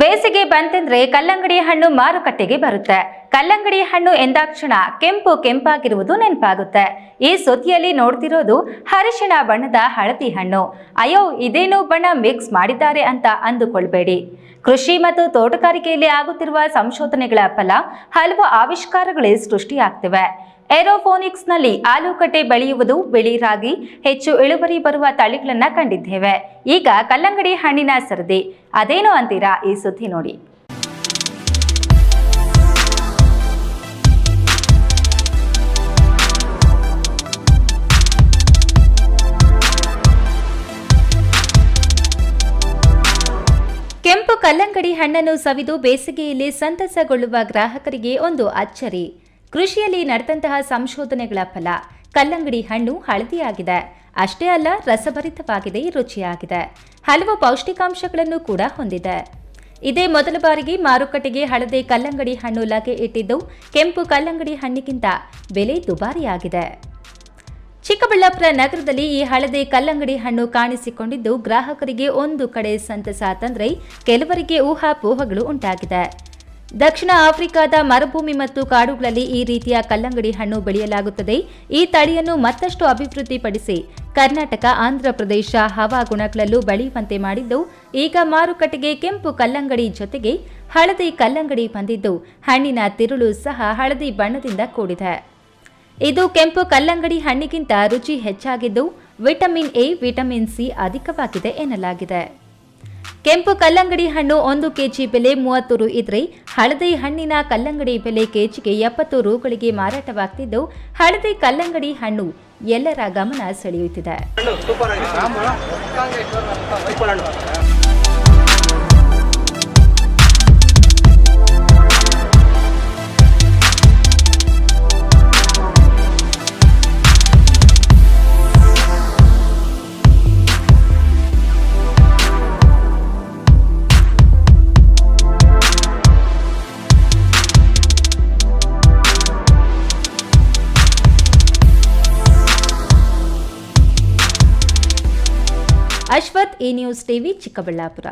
ಬೇಸಿಗೆ ಬಂತೆಂದ್ರೆ ಕಲ್ಲಂಗಡಿ ಹಣ್ಣು ಮಾರುಕಟ್ಟೆಗೆ ಬರುತ್ತೆ. ಕಲ್ಲಂಗಡಿ ಹಣ್ಣು ಎಂದಾಕ್ಷಣ ಕೆಂಪು ಕೆಂಪಾಗಿರುವುದು ನೆನಪಾಗುತ್ತೆ. ಈ ಸುದ್ದಿಯಲ್ಲಿ ನೋಡ್ತಿರೋದು ಹರಿಶಿಣ ಬಣ್ಣದ ಹಳದಿ ಹಣ್ಣು. ಅಯ್ಯೋ, ಇದೇನು ಬಣ್ಣ ಮಿಕ್ಸ್ ಮಾಡಿದ್ದಾರೆ ಅಂತ ಅಂದುಕೊಳ್ಬೇಡಿ. ಕೃಷಿ ಮತ್ತು ತೋಟಗಾರಿಕೆಯಲ್ಲಿ ಆಗುತ್ತಿರುವ ಸಂಶೋಧನೆಗಳ ಫಲ ಹಲವು ಆವಿಷ್ಕಾರಗಳೇ ಸೃಷ್ಟಿಯಾಗ್ತಿವೆ. ಏರೋಫೋನಿಕ್ಸ್ನಲ್ಲಿ ಆಲೂಗಡ್ಡೆ ಬೆಳೆಯುವುದು ಬಿಳಿ ರಾಗಿ ಹೆಚ್ಚು ಇಳುವರಿ ಬರುವ ತಳಿಗಳನ್ನ ಕಂಡಿದ್ದೇವೆ. ಈಗ ಕಲ್ಲಂಗಡಿ ಹಣ್ಣಿನ ಸರದಿ. ಅದೇನು ಅಂತೀರಾ ಈ ಸುದ್ದಿ ನೋಡಿ. ಕೆಂಪು ಕಲ್ಲಂಗಡಿ ಹಣ್ಣನ್ನು ಸವಿದು ಬೇಸಿಗೆಯಲ್ಲಿ ಸಂತಸಗೊಳ್ಳುವ ಗ್ರಾಹಕರಿಗೆ ಒಂದು ಅಚ್ಚರಿ. ಕೃಷಿಯಲ್ಲಿ ನಡೆದಂತಹ ಸಂಶೋಧನೆಗಳ ಫಲ. ಕಲ್ಲಂಗಡಿ ಹಣ್ಣು ಹಳದಿಯಾಗಿದೆ. ಅಷ್ಟೇ ಅಲ್ಲ, ರಸಭರಿತವಾಗಿದೆ, ರುಚಿಯಾಗಿದೆ. ಹಲವು ಪೌಷ್ಟಿಕಾಂಶಗಳನ್ನು ಕೂಡ ಹೊಂದಿದೆ. ಇದೇ ಮೊದಲ ಬಾರಿಗೆ ಮಾರುಕಟ್ಟೆಗೆ ಹಳದಿ ಕಲ್ಲಂಗಡಿ ಹಣ್ಣು ಲಗೆ ಇಟ್ಟಿದ್ದು, ಕೆಂಪು ಕಲ್ಲಂಗಡಿ ಹಣ್ಣಿಗಿಂತ ಬೆಲೆ ದುಬಾರಿಯಾಗಿದೆ. ಚಿಕ್ಕಬಳ್ಳಾಪುರ ನಗರದಲ್ಲಿ ಈ ಹಳದಿ ಕಲ್ಲಂಗಡಿ ಹಣ್ಣು ಕಾಣಿಸಿಕೊಂಡಿದ್ದು, ಗ್ರಾಹಕರಿಗೆ ಒಂದು ಕಡೆ ಸಂತಸ ತಂದ್ರೆ ಕೆಲವರಿಗೆ ಊಹಾಪೋಹಗಳು ಉಂಟಾಗಿದೆ. ದಕ್ಷಿಣ ಆಫ್ರಿಕಾದ ಮರುಭೂಮಿ ಮತ್ತು ಕಾಡುಗಳಲ್ಲಿ ಈ ರೀತಿಯ ಕಲ್ಲಂಗಡಿ ಹಣ್ಣು ಬೆಳೆಯಲಾಗುತ್ತದೆ. ಈ ತಳಿಯನ್ನು ಮತ್ತಷ್ಟು ಅಭಿವೃದ್ಧಿಪಡಿಸಿ ಕರ್ನಾಟಕ ಆಂಧ್ರಪ್ರದೇಶ ಹವಾಗುಣಗಳಲ್ಲೂ ಬೆಳೆಯುವಂತೆ ಮಾಡಿದ್ದು, ಈಗ ಮಾರುಕಟ್ಟೆಗೆ ಕೆಂಪು ಕಲ್ಲಂಗಡಿ ಜೊತೆಗೆ ಹಳದಿ ಕಲ್ಲಂಗಡಿ ಬಂದಿದ್ದು, ಹಣ್ಣಿನ ತಿರುಳು ಸಹ ಹಳದಿ ಬಣ್ಣದಿಂದ ಕೂಡಿದೆ. ಇದು ಕೆಂಪು ಕಲ್ಲಂಗಡಿ ಹಣ್ಣಿಗಿಂತ ರುಚಿ ಹೆಚ್ಚಾಗಿದ್ದು, ವಿಟಮಿನ್ ಎ, ವಿಟಮಿನ್ ಸಿ ಅಧಿಕವಾಗಿದೆ ಎನ್ನಲಾಗಿದೆ. ಕೆಂಪು ಕಲ್ಲಂಗಡಿ ಹಣ್ಣು ಒಂದು ಕೆಜಿ ಬೆಲೆ ಮೂವತ್ತು ರು ಇದ್ರೆ ಹಳದಿ ಹಣ್ಣಿನ ಕಲ್ಲಂಗಡಿ ಬೆಲೆ ಕೆಜಿಗೆ ಎಪ್ಪತ್ತು ರುಗಳಿಗೆ ಮಾರಾಟವಾಗ್ತಿದ್ದು ಹಳದಿ ಕಲ್ಲಂಗಡಿ ಹಣ್ಣು ಎಲ್ಲರ ಗಮನ ಸೆಳೆಯುತ್ತಿದೆ. Ashwath A news TV Chikkaballapura.